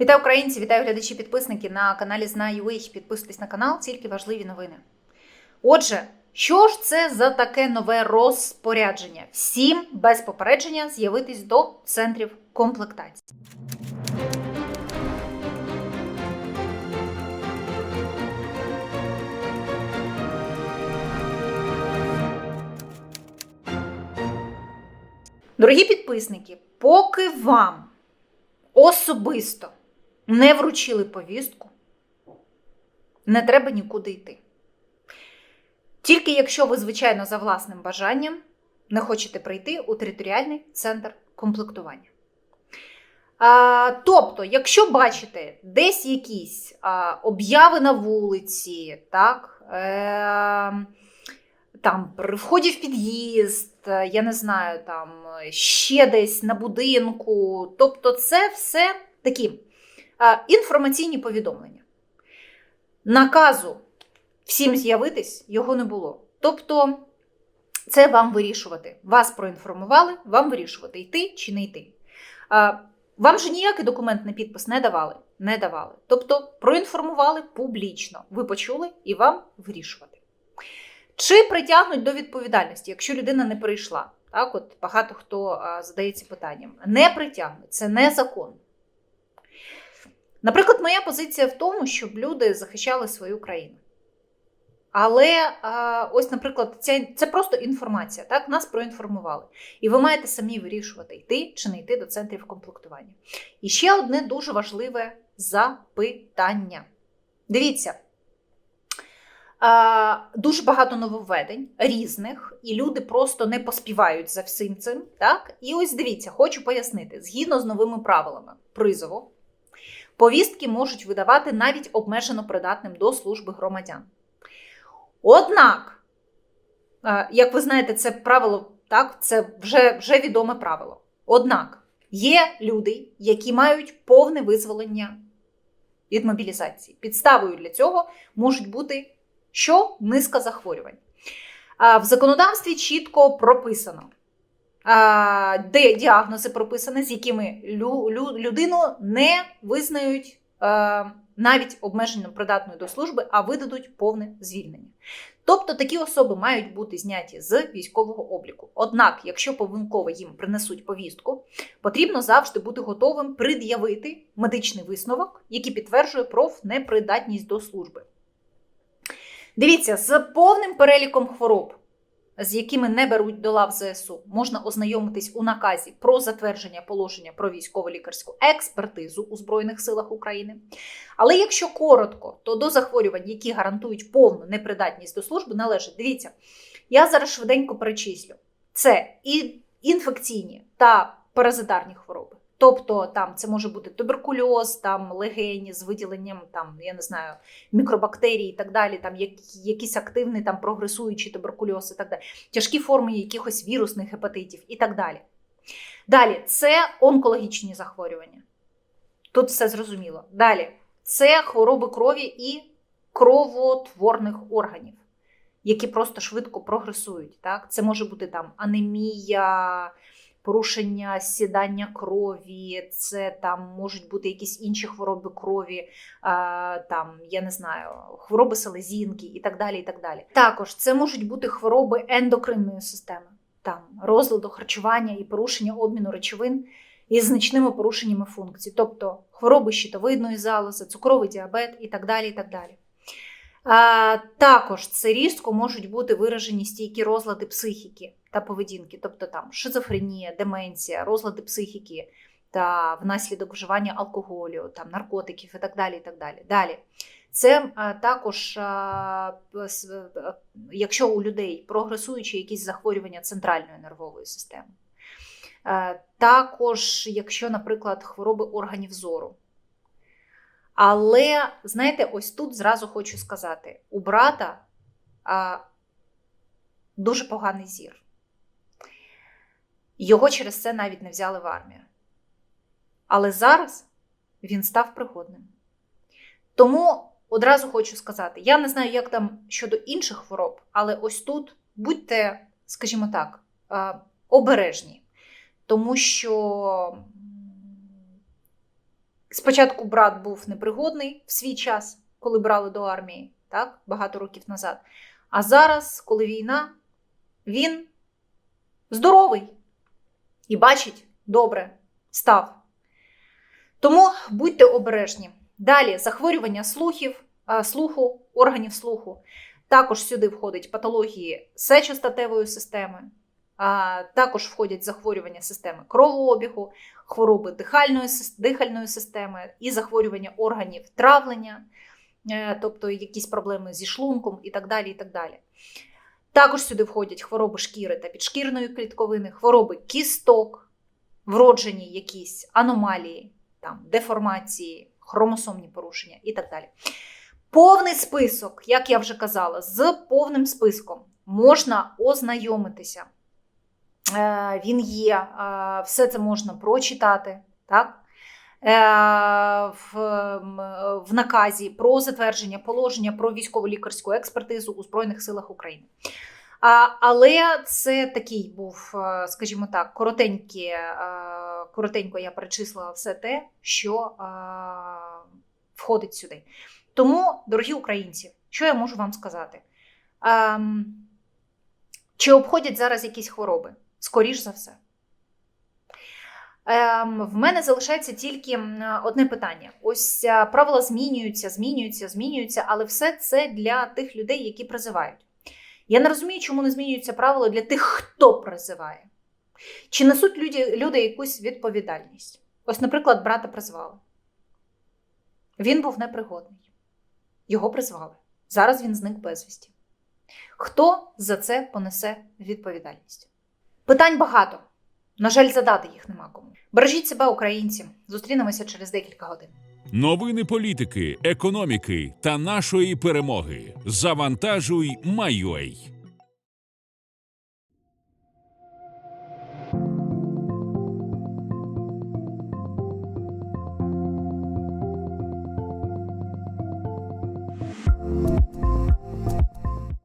Вітаю українці, вітаю глядачі, підписники на каналі Знаю.ua. Підписуйтесь на канал, тільки важливі новини. Отже, що ж це за таке нове розпорядження? Всім без попередження з'явитись до центрів комплектації. Дорогі підписники, поки вам особисто не вручили повістку, не треба нікуди йти. Тільки якщо ви, звичайно, за власним бажанням не хочете прийти у територіальний центр комплектування. А, тобто, якщо бачите десь якісь а, обяви на вулиці, так, е, там при вході в під'їзд, е, я не знаю, там ще десь на будинку, тобто, це все такі інформаційні повідомлення. Наказу всім з'явитись його не було. Тобто, це вам вирішувати. Вас проінформували, вам вирішувати, йти чи не йти. Вам же ніякий документ на підпис не давали. Не давали. Тобто проінформували публічно. Ви почули і вам вирішувати. Чи притягнуть до відповідальності, якщо людина не прийшла? Так, от багато хто а, задається питанням. Не притягнуть, це не закон. Наприклад, моя позиція в тому, щоб люди захищали свою країну. Але ось, наприклад, це, це просто інформація. Так, нас проінформували. І ви маєте самі вирішувати, йти чи не йти до центрів комплектування. І ще одне дуже важливе запитання. Дивіться. Дуже багато нововведень різних, і люди просто не поспівають за всім цим. Так? І ось дивіться, хочу пояснити: згідно з новими правилами призову, повістки можуть видавати навіть обмежено придатним до служби громадян. Однак, як ви знаєте, це правило, так, це вже, вже відоме правило. Однак є люди, які мають повне визволення від мобілізації. Підставою для цього можуть бути що низка захворювань. В законодавстві чітко прописано, де діагнози прописані, з якими людину не визнають навіть обмежено придатною до служби, а видадуть повне звільнення. Тобто такі особи мають бути зняті з військового обліку. Однак, якщо повинково їм принесуть повістку, потрібно завжди бути готовим пред'явити медичний висновок, який підтверджує профнепридатність до служби. Дивіться, з повним переліком хвороб, з якими не беруть до лав ЗСУ, можна ознайомитись у наказі про затвердження положення про військово-лікарську експертизу у Збройних силах України. Але якщо коротко, то до захворювань, які гарантують повну непридатність до служби, належить. Дивіться, я зараз швиденько перечислю: це і інфекційні та паразитарні хвороби. Тобто там це може бути туберкульоз, там легені з виділенням там, я не знаю, мікробактерій і так далі, там якісь активні там прогресуючі туберкульоз і так далі, тяжкі форми якихось вірусних гепатитів і так далі. Далі це онкологічні захворювання. Тут все зрозуміло. Далі це хвороби крові і кровотворних органів, які просто швидко прогресують. Так? Це може бути там анемія порушення сідання крові, це там можуть бути якісь інші хвороби крові, там я не знаю, хвороби селезінки і так далі. і так далі. Також це можуть бути хвороби ендокринної системи, там розладу харчування і порушення обміну речовин із значними порушеннями функцій, тобто хвороби щитовидної залози, цукровий діабет і так далі. і так далі. Також це різко можуть бути виражені стійкі розлади психіки та поведінки, тобто там шизофренія, деменція, розлади психіки та внаслідок вживання алкоголю, там наркотиків і так далі. і так Далі Далі. Це також, якщо у людей прогресуючі якісь захворювання центральної нервової системи. Також, якщо, наприклад, хвороби органів зору. Але, знаєте, ось тут зразу хочу сказати: у брата а, дуже поганий зір. Його через це навіть не взяли в армію. Але зараз він став пригодним. Тому одразу хочу сказати: я не знаю, як там щодо інших хвороб, але ось тут будьте, скажімо так, обережні, тому що Спочатку брат був непригодний в свій час, коли брали до армії, так, багато років назад. А зараз, коли війна, він здоровий і бачить добре став. Тому будьте обережні. Далі захворювання слухів, слуху, органів слуху. Також сюди входять патології сечостатевої системи, також входять захворювання системи кровообігу, хвороби дихальної, дихальної системи і захворювання органів травлення, е, тобто якісь проблеми зі шлунком і так далі. І так далі. Також сюди входять хвороби шкіри та підшкірної клітковини, хвороби кісток, вроджені якісь аномалії, там, деформації, хромосомні порушення і так далі. Повний список, як я вже казала, з повним списком можна ознайомитися. Е, Він є, е, все це можна прочитати. Так? Е, В, в наказі про затвердження положення про військово-лікарську експертизу у Збройних силах України. А, але це такий був, скажімо так, коротенькі, е, коротенько я перечислила все те, що е, входить сюди. Тому, дорогі українці, що я можу вам сказати? Ем, чи обходять зараз якісь хвороби? Скоріш за все. Ем, в мене залишається тільки одне питання. Ось е, правила змінюються, змінюються, змінюються, але все це для тих людей, які призивають. Я не розумію, чому не змінюються правила для тих, хто призиває. Чи несуть люди, люди якусь відповідальність? Ось, наприклад, брата призвали. Він був непригодний. Його призвали. Зараз він зник безвісті. Хто за це понесе відповідальність? Питань багато. На жаль, задати їх нема кому. Бережіть себе, українці. Зустрінемося через декілька годин. Новини політики, економіки та нашої перемоги. Завантажуй, Майой.